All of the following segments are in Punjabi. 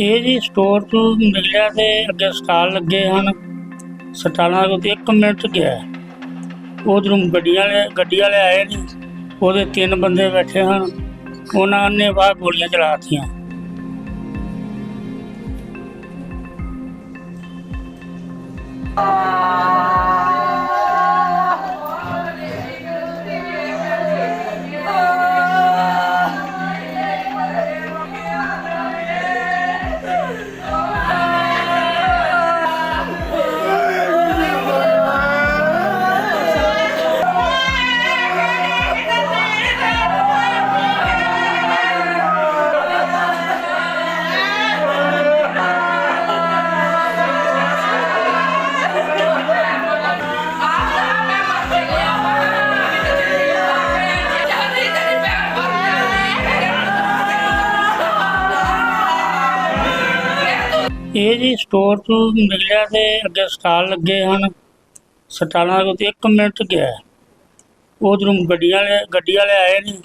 ਇਹ ਜੀ ਸਟੋਰ ਤੋਂ ਨਿਕਲਿਆ ਤੇ ਅੱਗੇ ਸਟਾਲ ਲੱਗੇ ਹਨ। ਸਟਾਲਾਂ ਦੇ ਉੱਤੇ 1 ਮਿੰਟ ਗਿਆ ਉਧਰੋਂ ਗੱਡੀਆਂ ਵਾਲੇ ਗੱਡੀ ਵਾਲੇ ਆਏ ਨੇ, ਉਹਦੇ ਤਿੰਨ ਬੰਦੇ ਬੈਠੇ ਹਨ। ਉਹਨਾਂ ਨੇ ਬਾਹਰ ਗੋਲੀਆਂ ਚਲਾਤੀਆਂ। ਇਹ ਜੀ ਸਟੋਰ ਤੋਂ ਮਿਲਿਆ ਤੇ ਅੱਗੇ ਸਟਾਲ ਲੱਗੇ ਹਨ। ਸਟਾਲਾਂ ਦੇ ਉੱਤੇ 1 ਮਿੰਟ ਗਿਆ। ਉਧਰੋਂ ਗੱਡੀਆਂ ਵਾਲੇ, ਗੱਡੀ ਵਾਲੇ ਆਏ ਨੇ।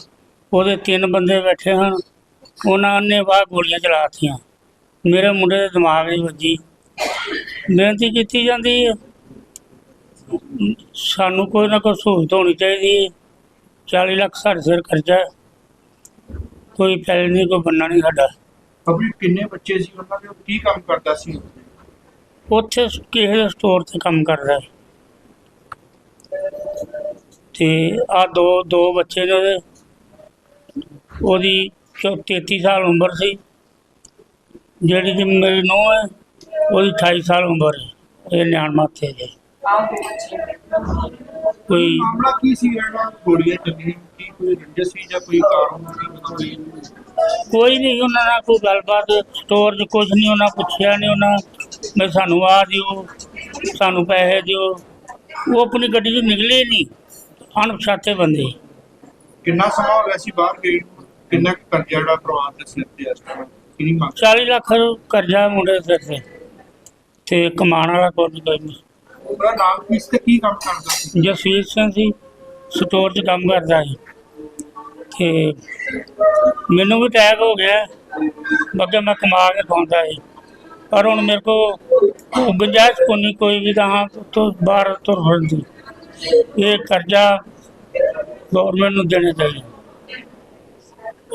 ਉਹਦੇ ਤਿੰਨ ਬੰਦੇ ਬੈਠੇ ਹਨ। ਉਹਨਾਂ ਨੇ ਬਾਹਰ ਗੋਲੀਆਂ ਚਲਾਤੀਆਂ। ਮੇਰੇ ਮੁੰਡੇ ਦੇ ਦਿਮਾਗ ਨਹੀਂ ਵੱਜੀ। ਬੇਨਤੀ ਕੀਤੀ ਜਾਂਦੀ ਹੈ। ਸਾਨੂੰ ਕੋਈ ਨਾ ਕੋਈ ਸਹੂਲਤ ਹੋਣੀ ਚਾਹੀਦੀ ਹੈ। 40 ਲੱਖ ਸਾਡੇ ਸਿਰ ਖਰਚਾ ਕੋਈ ਪੈਸੇ ਨਹੀਂ, ਕੋਈ ਬੰਨਾ ਨਹੀਂ ਸਾਡਾ। ਅਭੀ ਕਿੰਨੇ ਬੱਚੇ ਸੀ, ਉਹਨਾਂ ਦੇ ਕੀ ਕੰਮ ਕਰਦਾ ਸੀ? ਉੱਥੇ ਕਿਸੇ ਸਟੋਰ ਤੇ ਕੰਮ ਕਰਦਾ ਹੈ ਤੇ ਆ ਦੋ ਦੋ ਬੱਚੇ ਨੇ ਉਹਦੇ। ਉਹਦੀ 33 ਸਾਲ ਉਮਰ ਸੀ। ਜਿਹੜੀ ਕਿ ਮੇਰੀ ਨੂੰਹ ਹੈ, ਉਹਦੀ 28 ਸਾਲ ਉਮਰ ਹੈ, ਇਹ ਨਿਆਣ ਮਾਥੇ ਦੇ। ਕੋਈ ਮਾਮਲਾ ਕੀ ਸੀ ਜਿਹੜਾ ਗੋਲੀਆਂ ਚੱਲੀਆਂ? ਕੀ ਕੋਈ ਰੰਜਿਸ਼ ਸੀ ਜਾਂ ਕੋਈ ਕਾਰਨ ਸੀ? ਕੋਈ ਕੋਈ ਨਹੀਂ ਉਹਨਾਂ ਨਾਲ ਕੋਈ ਗੱਲਬਾਤ ਸਟੋਰ 'ਚ ਕੁਝ ਨਹੀਂ ਉਹਨਾਂ ਪੁੱਛਿਆ ਨਹੀਂ ਉਹਨਾਂ ਮੈਂ ਸਾਨੂੰ ਆ ਦਿਓ ਸਾਨੂੰ ਪੈਸੇ ਦਿਓ। ਉਹ ਆਪਣੀ ਗੱਡੀ 'ਚ ਨਿਕਲੇ ਨਹੀਂ ਅਣਪਛਾਤੇ ਬੰਦੇ। ਕਿੰਨਾ ਸਮਾਂ ਹੋ ਗਿਆ ਸੀ ਬਾਹਰ ਗਏ? ਕਿੰਨਾ ਕਰਜ਼ਾ ਜਿਹੜਾ ਪਰਿਵਾਰ ਦੇ ਸਿਰ ਤੇ ਇਸ ਟਾਈਮ ਕਿੰਨੀ ਮੰਗ? 40 ਲੱਖ ਕਰਜ਼ਾ ਮੁੰਡੇ ਸਿਰ ਤੇ। ਤੇ ਕਮਾਉਣ ਵਾਲਾ ਕੋਈ ਨਹੀਂ। ਉਹਦਾ ਨਾਮ ਕੀ ਤੇ ਕੀ ਕੰਮ ਕਰਦਾ ਸੀ? ਜਸਵੀਰ ਸਿੰਘ ਸੀ ਸਟੋਰ 'ਚ ਕੰਮ ਕਰਦਾ ਸੀ। ਤੇ ਮੈਨੂੰ ਵੀ ਅਟੈਕ ਹੋ ਗਿਆ। ਬੱਗੇ ਮੈਂ ਕਮਾ ਕੇ ਖਾਂਦਾ ਸੀ। ਪਰ ਹੁਣ ਮੇਰੇ ਕੋ ਗੁੰਜਾਇਸ਼ ਕੋਈ ਕੋਈ ਵੀ ਤਾਂ ਤੋਂ ਬਾਹਰ ਤੁਰ ਫਿਰਦੀ। ਇਹ ਕਰਜ਼ਾ ਗਵਰਨਮੈਂਟ ਨੂੰ ਦੇਣਾ ਚਾਹੀਦਾ।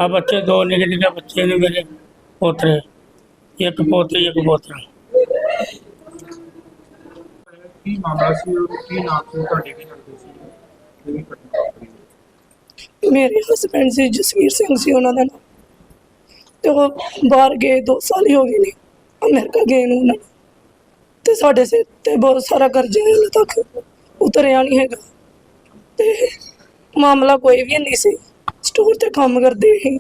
ਆ ਬੱਚੇ, ਦੋ ਨਿੱਕੇ ਨਿੱਕੇ ਬੱਚੇ ਨੇ ਮੇਰੇ ਪੋਤਰੇ। ਇੱਕ ਪੋਤਰੀ ਇੱਕ ਪੋਤਰਾ। ਕੀ ਮਾਮਲਾ ਸੀ ਉਹ ਕੀ ਨਾਮ ਸੀ ਤੁਹਾਡੇ ਕੀ ਕਰਦੇ ਸੀ? ਜਿਹੜੀ ਘਟਨਾ ਵਾਪਰੀ? ਮੇਰੇ ਹਸਬੰਡ ਸੀ, ਜਸਵੀਰ ਸਿੰਘ ਸੀ ਉਹਨਾਂ ਦਾ ਨਾਮ। ਤੇ ਉਹ ਬਾਹਰ ਗਏ 2 ਸਾਲ ਹੀ ਹੋ ਗਏ ਨੇ। ਅਮਰੀਕਾ ਗਏ ਨੂੰ ਉਹਨਾਂ ਨੂੰ। ਤੇ ਸਾਡੇ ਸਿਰ ਤੇ ਬਹੁਤ ਸਾਰਾ ਕਰਜ਼ਾ ਹੈ ਹਾਲੇ ਤੱਕ। ਉਤਰਿਆ ਨਹੀਂ ਹੈਗਾ। ਤੇ ਮਾਮਲਾ ਕੋਈ ਵੀ ਨਹੀਂ ਸੀ। ਸਟੋਰ ਤੇ ਕੰਮ ਕਰਦੇ ਸੀ।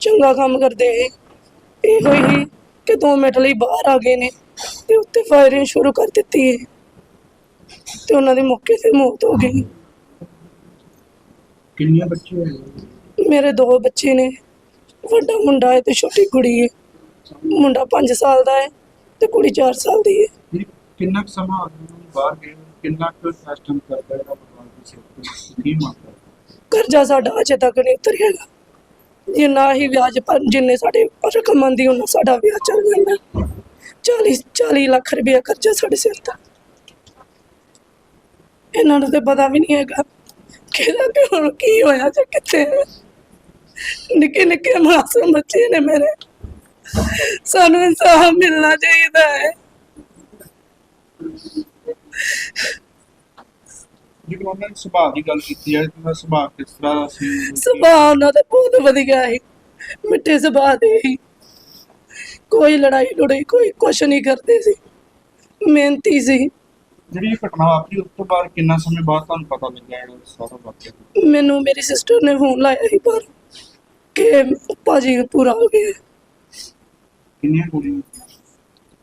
ਚੰਗਾ ਕੰਮ ਕਰਦੇ ਸੀ। ਇਹੋ ਹੀ ਕਿ 2 ਮਿੰਟ ਲਈ ਬਾਹਰ ਆ ਗਏ ਨੇ। ਤੇ ਉੱਤੇ ਫਾਇਰਿੰਗ ਸ਼ੁਰੂ ਕਰ ਦਿੱਤੀ ਹੈ। ਤੇ ਉਹਨਾਂ ਦੀ ਮੌਕੇ ਤੇ ਮੌਤ ਹੋ ਗਈ। ਕਿੰਨੇ ਬੱਚੇ ਹੋਏ ਮੇਰੇ ਦੋ ਬੱਚੇ ਨੇ। ਵੱਡਾ ਮੁੰਡਾ ਹੈ ਤੇ ਛੋਟੀ ਕੁੜੀ ਹੈ। ਮੁੰਡਾ 5 ਸਾਲ ਦਾ ਹੈ ਤੇ ਕੁੜੀ 4 ਸਾਲ ਦੀ ਹੈ। ਕਿੰਨਾ ਕੁ ਸਮਾਂ ਬਾਹਰ ਗਏ ਨੂੰ? ਕਿੰਨਾ ਕੁ ਸਿਸਟਮ ਕਰਦਾ ਜਿਹੜਾ ਪਰਿਵਾਰ ਦੇ ਸਿਰ ਤੇ ਕੀ ਕਰਦਾ? ਕਰਜ਼ਾ ਸਾਡਾ ਅਜੇ ਤੱਕ ਨਹੀਂ ਉਤਰਿਆਗਾ। ਜਿੰਨਾ ਹੀ ਵਿਆਜ ਪਰ ਜਿੰਨੇ ਸਾਡੇ ਰਕਮ ਆਉਂਦੀ ਉਹਨਾਂ ਸਾਡਾ ਵਿਆਜ ਚੱਲ ਜਾਂਦਾ। 40 40 ਲੱਖ ਰੁਪਏ ਕਰਜ਼ਾ ਸਾਡੇ ਸਿਰ ਦਾ ਇਹਨਾਂ ਨੂੰ ਤੇ ਪਤਾ ਵੀ ਨਹੀਂ ਹੈਗਾ ਕਿਹਦਾ ਕਿ ਹੁਣ ਕੀ ਹੋਇਆ ਜਾਂ ਕਿੱਥੇ। ਨਿੱਕੇ ਨਿੱਕੇ ਮਾਸੂਮ ਬੱਚੇ ਨੇ ਮੇਰੇ। ਸਾਨੂੰ ਇਨਸਾਫ ਮਿਲਣਾ ਚਾਹੀਦਾ ਹੈ। ਜਦੋਂ ਉਹਨਾਂ ਨੇ ਸੁਭਾਅ ਦੀ ਗੱਲ ਕੀਤੀ ਹੈ ਤਾਂ ਸੁਭਾਅ ਕਿਸ ਤਰ੍ਹਾਂ ਦਾ ਸੀ? ਸੁਭਾਅ ਉਹਨਾਂ ਦਾ ਬਹੁਤ ਵਧੀਆ ਹੈ ਮਿੱਠੇ ਸੁਭਾਅ ਦੇ ਸੀ। ਕੋਈ ਲੜਾਈ ਲੜਾਈ ਕੋਈ ਕੁਛ ਨਹੀਂ ਕਰਦੇ ਸੀ। ਮਿਹਨਤੀ ਸੀ। ਜਿਹੜੀ ਇਹ ਘਟਨਾ ਵਾਪਰੀ ਉਸ ਤੋਂ ਬਾਅਦ ਕਿੰਨਾ ਸਮੇਂ ਬਾਅਦ ਤੁਹਾਨੂੰ ਪਤਾ ਲੱਗਿਆ ਜਿਹੜਾ ਸਾਰਾ ਵਾਕਿਆ ਮੈਨੂੰ ਮੇਰੀ ਸਿਸਟਰ ਨੇ ਫੋਨ ਲਾਇਆ ਸੀ ਪਰ ਕਿ ਭਾਜੀ ਪੂਰਾ ਹੋ ਗਿਆ। ਕਿੰਨੀਆਂ ਕੁੜੀਆਂ?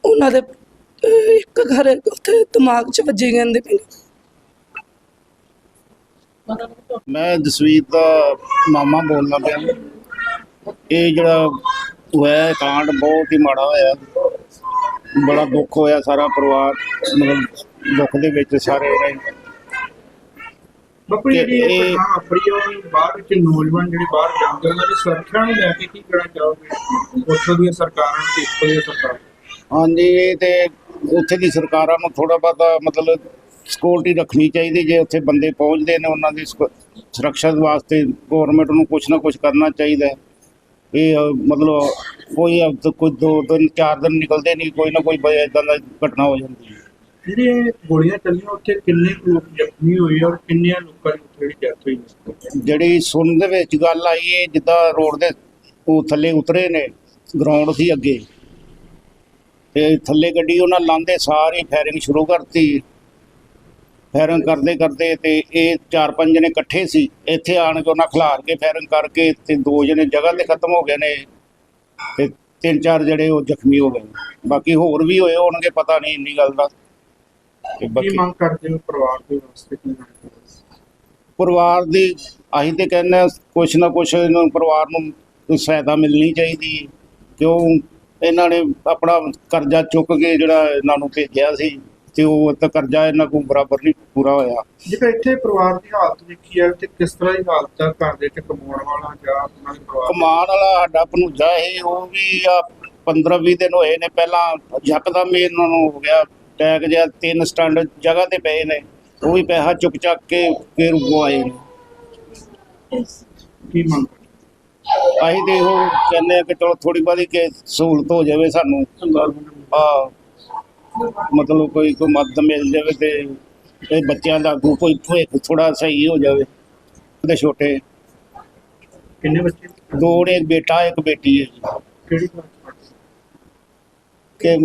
ਉਹਨਾਂ ਦੇ ਅਹ, ਇੱਕ ਘਰ ਉੱਥੇ ਦਿਮਾਗ 'ਚ ਵੱਜੀ ਪਏ ਨੇ। ਮੈਂ ਜਸਵੀਰ ਦਾ ਮਾਮਾ ਬੋਲਦਾ ਪਿਆ। ਇਹ ਜਿਹੜਾ ਹੋਇਆ ਕਾਂਡ ਬਹੁਤ ਹੀ ਮਾੜਾ ਹੋਇਆ। ਬੜਾ ਦੁੱਖ ਹੋਇਆ ਸਾਰਾ ਪਰਿਵਾਰ ਮਤਲਬ ਦੁੱਖ ਦੇ ਵਿੱਚ ਸਾਰੇ ਰਹੇ ਬਾਪੂ ਕਿ ਜਿਹੜੀ ਇਹ ਇਹ- ਘਟਨਾ ਵਾਪਰੀ ਆ ਉਹ ਬਾਹਰ ਵਿੱਚ ਨੌਜਵਾਨ ਜਿਹੜੇ ਬਾਹਰ ਜਾਂਦੇ ਉਹਨਾਂ ਦੀ ਸੁਰੱਖਿਆ ਨੂੰ ਲੈ ਕੇ ਕੀ ਕਹਿਣਾ ਚਾਹੋਗੇ? ਉੱਥੋਂ ਦੀਆਂ ਸਰਕਾਰਾਂ ਨੂੰ ਤੇ ਇੱਥੋਂ ਦੀਆਂ ਸਰਕਾਰਾਂ? ਨੂੰ? ਹਾਂਜੀ ਇਹ ਤੇ ਉੱਥੇ ਦੀ ਸਰਕਾਰਾਂ ਨੂੰ ਥੋੜਾ ਬਹੁਤਾ ਮਤਲਬ ਸਿਕਿਉਰਿਟੀ ਰੱਖਣੀ ਚਾਹੀਦੀ ਜੇ ਉੱਥੇ ਬੰਦੇ ਪਹੁੰਚਦੇ ਨੇ ਉਹਨਾਂ ਦੀ ਸੁਰੱਖਿਆ ਵਾਸਤੇ ਗਵਰਨਮੈਂਟ ਨੂੰ ਕੁਝ ਨਾ ਕੁਝ ਕਰਨਾ ਚਾਹੀਦਾ ਇਹ ਮਤਲਬ ਕੋਈ ਕੋਈ ਦੋ ਦਿਨ ਚਾਰ ਦਿਨ ਨਿਕਲਦੇ ਨਹੀਂ ਕੋਈ ਨਾ ਕੋਈ ਇਦਾਂ ਦਾ ਘਟਨਾ ਹੋ ਜਾਂਦੀ ਹੈ। ਜਿਹੜੀ ਗੋਲੀਆਂ ਚੱਲੀਆਂ, ਉੱਥੇ ਕਿੰਨੇ ਕੁ ਲੋਕ ਜ਼ਖਮੀ ਹੋਏ ਔਰ ਕਿੰਨਿਆਂ ਲੋਕਾਂ ਦੀ ਜਿਹੜੀ ਡੈਥ ਹੋਈ ਇਸ ਜਿਹੜੀ ਸੁਣਨ ਦੇ ਵਿੱਚ ਗੱਲ ਆਈ ਹੈ ਜਿੱਦਾਂ ਰੋਡ ਦੇ ਉਹ ਥੱਲੇ ਉਤਰੇ ਨੇ ਗਰਾਊਂਡ ਸੀ ਅੱਗੇ। ਤੇ ਥੱਲੇ ਗੱਡੀ ਉਹਨਾਂ ਲਾਂਦੇ, ਸਾਰੀ ਫਾਇਰਿੰਗ ਸ਼ੁਰੂ ਕਰਤੀ। ਫਾਇਰਿੰਗ ਕਰਦੇ ਕਰਦੇ ਤੇ ਇਹ ਚਾਰ ਪੰਜ ਜਣੇ ਇਕੱਠੇ ਸੀ। ਇੱਥੇ ਆਣ ਕੇ ਉਹਨਾਂ ਖਿਲਾਰ ਕੇ ਫਾਇਰਿੰਗ ਕਰਕੇ ਤੇ ਦੋ ਜਣੇ ਜਗ੍ਹਾ ਤੇ ਖਤਮ ਹੋ ਗਏ ਨੇ ਤੇ ਤਿੰਨ ਚਾਰ ਜਿਹੜੇ ਉਹ ਜ਼ਖਮੀ ਹੋ ਗਏ ਬਾਕੀ ਹੋਰ ਵੀ ਹੋਏ ਹੋਣਗੇ, ਪਤਾ ਨਹੀਂ ਇੰਨੀ ਗੱਲ ਦਾ। ਤੇ ਕੀ ਬਾਕੀ ਮੰਗ ਕਰਦੇ ਹੋ ਪਰਿਵਾਰ ਦੇ ਵਾਸਤੇ ਕੀ ਮੰਗ ਕਰਦੇ ਹੋ? ਪਰਿਵਾਰ ਦੀ ਅਸੀਂ ਤੇ ਕਹਿੰਦੇ ਹਾਂ ਕੁਛ ਨਾ ਕੁਛ ਇਹਨਾਂ ਨੂੰ ਪਰਿਵਾਰ ਨੂੰ ਸਹਾਇਤਾ ਮਿਲਣੀ ਚਾਹੀਦੀ ਹੈ ਕਿਉਂ ਇਹਨਾਂ ਨੇ ਆਪਣਾ ਕਰਜ਼ਾ ਚੁੱਕ ਕੇ ਜਿਹੜਾ ਇਹਨਾਂ ਨੂੰ ਭੇਜਿਆ ਸੀ ਤੇ ਉਹ ਤਾਂ ਕਰਜ਼ਾ ਇਹਨਾਂ ਕੋਲ ਬਰਾਬਰ ਨਹੀਂ ਪੂਰਾ ਹੋਇਆ ਜੇਕਰ ਇੱਥੇ ਪਰਿਵਾਰ ਦੀ ਹਾਲਤ ਦੇਖੀ ਜਾਵੇ ਤੇ ਕਿਸ ਤਰ੍ਹਾਂ ਦੀ ਹਾਲਤ ਆ ਘਰ ਦੇ ਤੇ ਕਮਾਉਣ ਵਾਲਾ ਜਾਂ ਉਹਨਾਂ ਦੇ ਪਰਿਵਾਰ? ਕਮਾਨ ਵਾਲਾ ਸਾਡਾ ਭਣੂਜਾ ਇਹ ਉਹ ਵੀ ਆ 15 20 ਦਿਨ ਹੋਏ ਨੇ ਪਹਿਲਾਂ ਯਕਦਮ ਹੀ ਇਹਨਾਂ ਨੂੰ ਹੋ ਗਿਆ ਟੈਗ ਜਿਹਾ ਤਿੰਨ ਸਟੈਂਡ ਜਗ੍ਹਾ ਤੇ ਪਏ ਨੇ ਉਹ ਵੀ ਪੈਸਾ ਚੁੱਕ ਚੱਕ ਕੇ ਫਿਰ ਉਹ ਆਏ ਨੇ। ਕੀ ਮੰਗ ਅਸੀਂ ਤੇ ਇਹੋ ਕਹਿੰਦੇ ਆ ਕਿ ਚਲੋ ਥੋੜੀ ਬਾਦੀ ਕਿ ਸਹੂਲਤ ਹੋ ਜਾਵੇ ਸਾਨੂੰ। ਆ ਮਤਲਬ ਕੋਈ ਕੋਈ ਮਦਦ ਮਿਲ ਜਾਵੇ ਤੇ ਇਹ ਬੱਚਿਆਂ ਦਾ ਅੱਗੋਂ ਕੋਈ ਭਵਿੱਖ ਥੋੜਾ ਸਹੀ ਹੋ ਜਾਵੇ। ਉਹਦੇ ਛੋਟੇ। ਕਿੰਨੇ ਬੱਚੇ? ਦੋ ਨੇ ਇੱਕ ਬੇਟਾ ਇੱਕ ਬੇਟੀ ਹੈ ਜੀ। ਕਿਹੜੀ ਕਲਾਸ ਕਿ